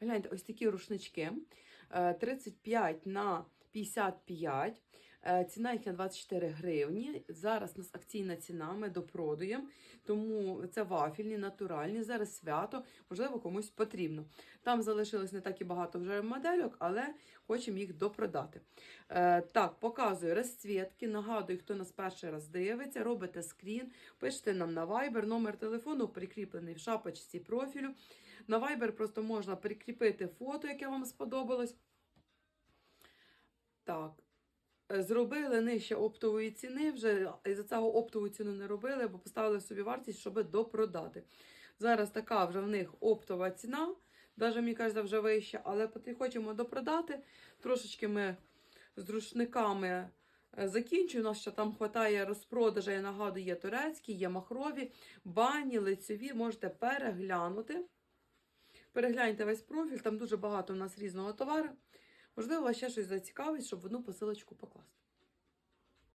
Гляньте, ось такі рушнички. Е, 35 на 55. Е, Ціна їх на 24 гривні. Зараз у нас акційна ціна, ми допродуємо. Тому це вафельні, натуральні. Зараз свято, можливо, комусь потрібно. Там залишилось не так і багато вже модельок, але хочемо їх допродати. Е, так, показую розцвітки. Нагадую, хто нас перший раз дивиться, робите скрін, пишете нам на Viber, номер телефону прикріплений в шапочці профілю. На Viber просто можна прикріпити фото, яке вам сподобалось. Так. Зробили нижче оптової ціни, вже і за цього оптову ціну не робили, бо поставили собі вартість, щоб допродати. Зараз така вже в них оптова ціна, навіть мені кажеться, вже вища, але хочемо допродати. Трошечки ми з рушниками е, закінчуємо. У нас ще там вистачає розпродажа, я нагадую, є турецькі, є махрові, бані, лицьові, можете переглянути. Перегляньте весь профіль, там дуже багато у нас різного товару. Можливо, вас ще щось зацікавить, щоб в одну посилочку покласти.